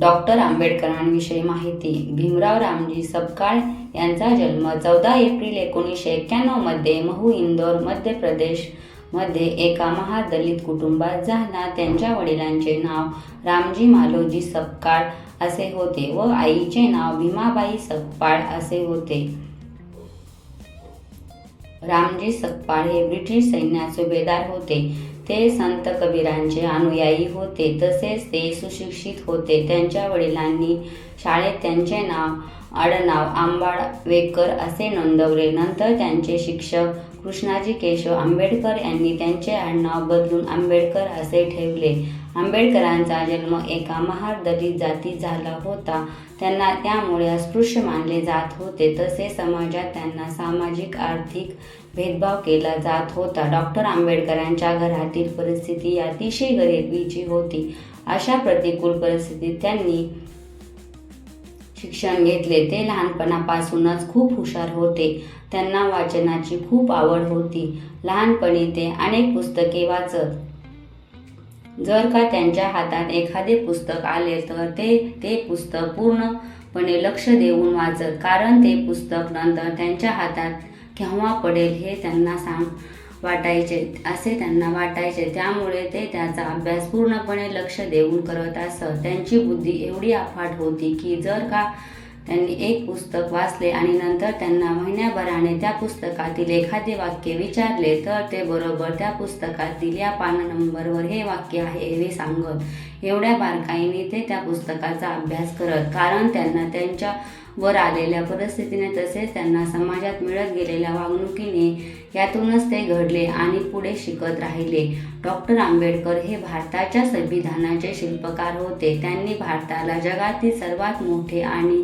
Doctor आंबेडकरांविषयी माहिती. भीमराव रामजी सपकाळ यांचा जन्म चौदा एप्रिल एकोणीसशे एक्क्याण्णवमध्ये महू इंदोर मध्य प्रदेशमध्ये एका महादलित कुटुंबात झाला. त्यांच्या वडिलांचे नाव रामजी मालोजी सपकाळ असे होते व आईचे नाव भीमाबाई सकपाळ असे होते. रामजी सकपाळ हे ब्रिटिश सैन्यात सुभेदार होते. ते संत कबीरांचे अनुयायी होते. तसेच ते सुशिक्षित होते. त्यांच्या वडिलांनी शाळेत त्यांचे नाव आडनाव आंबाडवेकर असे नोंदवले. नंतर त्यांचे शिक्षक कृष्णाजी केशव आंबेडकर यांनी त्यांचे आडनाव बदलून आंबेडकर असे ठेवले. आंबेडकरांचा जन्म एका महार दलित जातीत झाला होता. त्यांना त्यामुळे अस्पृश्य मानले जात होते. तसे समाजात त्यांना सामाजिक आर्थिक भेदभाव केला जात होता. डॉक्टर आंबेडकरांच्या घरातील परिस्थिती अतिशय गरिबीची होती. अशा प्रतिकूल परिस्थितीत त्यांनी शिक्षण घेतले. ते लहानपणापासूनच खूप हुशार होते. त्यांना वाचनाची खूप आवड होती. लहानपणी ते अनेक पुस्तके वाचत. जर का त्यांच्या हातात एखादे पुस्तक आले तर ते ते पुस्तक पूर्णपणे लक्ष देऊन वाचत. कारण ते पुस्तक नंतर त्यांच्या हातात केव्हा पडेल हे त्यांना सांग वाटायचे असे त्यांना वाटायचे. त्यामुळे ते त्याचा अभ्यास पूर्णपणे लक्ष देऊन करत असत. त्यांची बुद्धी एवढी अफाट होती की जर का त्यांनी एक पुस्तक वाचले आणि नंतर त्यांना महिन्याभराने त्या पुस्तकातील एखादे वाक्य विचारले तर ते बरोबर त्या पुस्तकातील या पान नंबरवर हे वाक्य आहे हे सांगत. एवढ्या बारकाईने ते त्या पुस्तकाचा अभ्यास करत कारण त्यांना त्यांच्या वर आलेल्या परिस्थितीने तसेच त्यांना समाजात मिळत गेलेल्या वागणुकीने यातूनच ते घडले आणि पुढे शिकत राहिले. डॉक्टर आंबेडकर हे भारताच्या संविधानाचे शिल्पकार होते. त्यांनी भारताला जगातील सर्वात मोठे आणि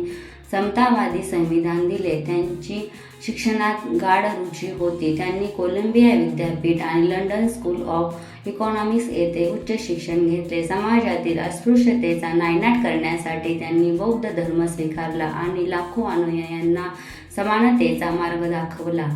समतावादी संविधान दिले. त्यांची शिक्षणात गाढ रुची होती. त्यांनी कोलंबिया विद्यापीठ आणि लंडन स्कूल ऑफ इकॉनॉमिक्स येथे उच्च शिक्षण घेतले. समाजातील अस्पृश्यतेचा नायनाट करण्यासाठी त्यांनी बौद्ध धर्म स्वीकारला आणि लाखो अनुयायांना समानतेचा मार्ग दाखवला.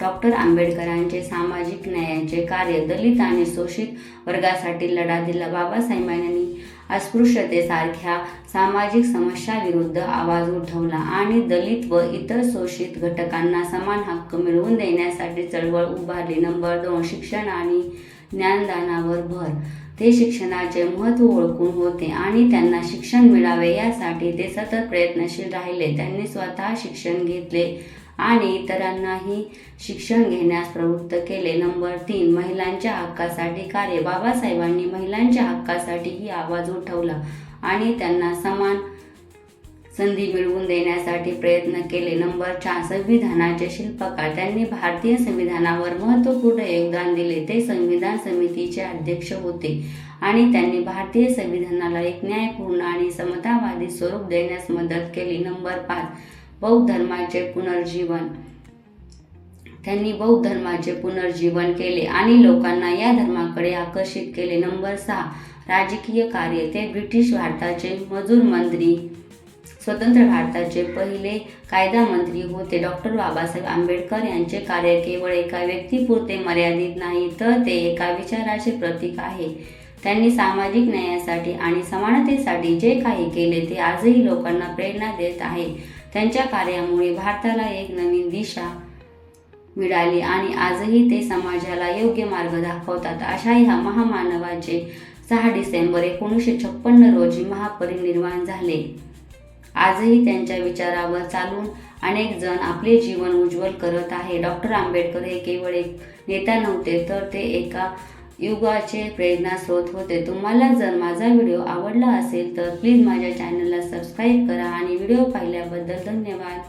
डॉक्टर आंबेडकरांचे सामाजिक न्यायाचे कार्य दलित आणि शोषित वर्गासाठी लढा दिला. बाबासाहेबांनी अस्पृश्यतेसारख्या सामाजिक समस्याविरुद्ध आवाज उठवला आणि दलित व इतर शोषित घटकांना समान हक्क मिळवून देण्यासाठी चळवळ उभारली. नंबर दोन शिक्षण आणि ज्ञानदानावर भर. ते शिक्षणाचे महत्त्व ओळखून होते आणि त्यांना शिक्षण मिळावे यासाठी ते सतत प्रयत्नशील राहिले. त्यांनी स्वतः शिक्षण घेतले. आणि इतरांनाही शिक्षण घेण्यास प्रवृत्त केले. नंबर तीन महिलांच्या हक्कासाठी कार्य. बाबासाहेबांनी महिलांच्या हक्कासाठीही आवाज उठवला आणि त्यांना समान संधी मिळवून देण्यासाठी प्रयत्न केले. नंबर चार संविधानाचे शिल्पकार. त्यांनी भारतीय संविधानावर महत्त्वपूर्ण योगदान दिले. ते संविधान समितीचे अध्यक्ष होते आणि त्यांनी भारतीय संविधानाला एक न्यायपूर्ण आणि समतावादी स्वरूप देण्यास मदत केली. नंबर पाच बौद्ध धर्माचे पुनर्जीवन. त्यांनी बौद्ध धर्माचे पुनर्जीवन केले आणि लोकांना या धर्माकडे आकर्षित केले. नंबर सहा राजकीय कार्य. ते ब्रिटिश भारताचे मजूर मंत्री स्वतंत्र भारताचे पहिले कायदा मंत्री होते. डॉक्टर बाबासाहेब आंबेडकर यांचे कार्य केवळ एका व्यक्तीपुरते मर्यादित नाही तर ते एका विचाराचे प्रतीक आहे. त्यांनी सामाजिक न्यायासाठी आणि समानतेसाठी जे काही केले ते आजही लोकांना प्रेरणा देत आहे. त्यांच्या कार्यामुळे भारताला एक नवीन दिशा मिळाली आणि आजही ते समाजाला योग्य मार्ग दाखवतात. अशा ह्या महामानवाचे सहा डिसेंबर एकोणीसशे छप्पन्न रोजी महापरिनिर्वाण झाले. आजही त्यांच्या विचारावर चालून अनेक जण आपले जीवन उज्ज्वल करत आहे. डॉक्टर आंबेडकर हे केवळ एक नेता नव्हते तर ते एका युगाचे प्रेरणास्रोत होते. तुम्हाला जर माझा व्हिडिओ आवडला असेल तर प्लीज माझ्या चॅनलला सबस्क्राईब करा आणि व्हिडिओ पाहिल्याबद्दल धन्यवाद.